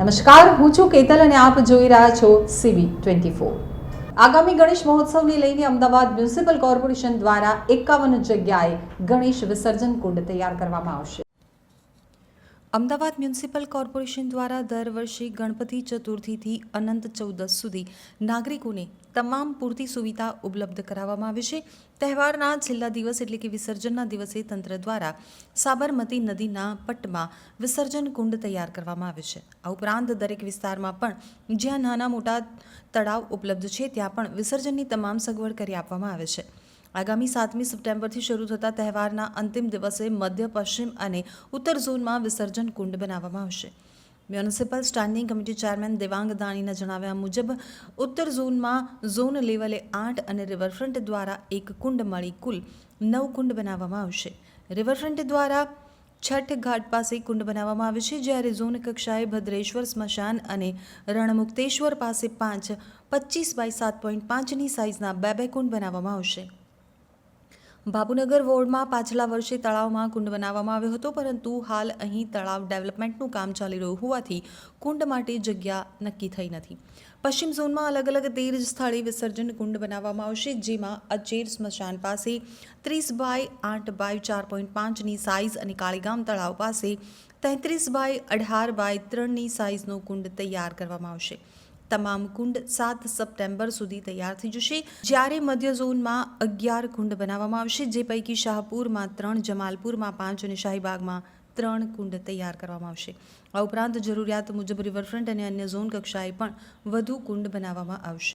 નમસ્કાર, હું છું કેતલ અને આપ જોઈ રહ્યા છો સીબી ટ્વેન્ટી ફોર. આગામી ગણેશ મહોત્સવને લઈને અમદાવાદ મ્યુનિસિપલ કોર્પોરેશન દ્વારા એકાવન જગ્યાએ ગણેશ વિસર્જન કુંડ તૈયાર કરવામાં આવશે. અમદાવાદ મ્યુનિસિપલ કોર્પોરેશન દ્વારા દર વર્ષે ગણપતિ ચતુર્થીથી અનંત ચૌદસ સુધી નાગરિકોને તમામ પૂરતી સુવિધા ઉપલબ્ધ કરાવવામાં આવે છે. તહેવારના છેલ્લા દિવસ એટલે કે વિસર્જનના દિવસે તંત્ર દ્વારા સાબરમતી નદીના પટમાં વિસર્જન કુંડ તૈયાર કરવામાં આવે છે. આ ઉપરાંત દરેક વિસ્તારમાં પણ જ્યાં નાના મોટા તળાવ ઉપલબ્ધ છે, ત્યાં પણ વિસર્જનની તમામ સગવડ કરી આપવામાં આવે છે. આગામી સાતમી સપ્ટેમ્બરથી શરૂ થતા તહેવારના અંતિમ દિવસે મધ્ય, પશ્ચિમ અને ઉત્તર ઝોનમાં વિસર્જન કુંડ બનાવવામાં આવશે. Municipal standing committee chairman Devang દાણીના જણાવ્યા મુજબ, ઉત્તર ઝોનમાં ઝોન લેવલે આઠ અને રિવરફ્રન્ટ દ્વારા એક કુંડ મળી કુલ નવ કુંડ બનાવવામાં આવશે. રિવરફ્રન્ટ દ્વારા છઠ ઘાટ પાસે કુંડ બનાવવામાં આવે છે, જ્યારે ઝોન કક્ષાએ ભદ્રેશ્વર સ્મશાન અને રણમુક્તેશ્વર પાસે પાંચ પચીસ બાય સાત પોઈન્ટ પાંચની સાઇઝના બે બે કુંડ બનાવવામાં આવશે. બાબુનગર વોર્ડમાં પાછલા વર્ષે તળાવમાં કુંડ બનાવવામાં આવ્યો હતો, પરંતુ હાલ અહીં તળાવ ડેવલપમેન્ટનું કામ ચાલી રહ્યું હોવાથી કુંડ માટે જગ્યા નક્કી થઈ નથી. પશ્ચિમ ઝોનમાં અલગ અલગ તેર સ્થળે વિસર્જન કુંડ બનાવવામાં આવશે, જેમાં અચેર સ્મશાન પાસે ત્રીસ બાય આઠ બાય ચાર પોઈન્ટ પાંચની સાઇઝ અને કાળીગામ તળાવ પાસે તેત્રીસ બાય અઢાર બાય ત્રણની સાઇઝનો કુંડ તૈયાર કરવામાં આવશે. તમામ કુંડ સાત સપ્ટેમ્બર સુધી તૈયાર થઈ જશે. જ્યારે મધ્ય ઝોનમાં અગિયાર કુંડ બનાવવામાં આવશે, જે પૈકી શાહપુરમાં ત્રણ, જમાલપુરમાં પાંચ અને શાહીબાગમાં ત્રણ કુંડ તૈયાર કરવામાં આવશે. આ ઉપરાંત જરૂરિયાત મુજબ રિવરફ્રન્ટ અને અન્ય ઝોન કક્ષાએ પણ વધુ કુંડ બનાવવામાં આવશે.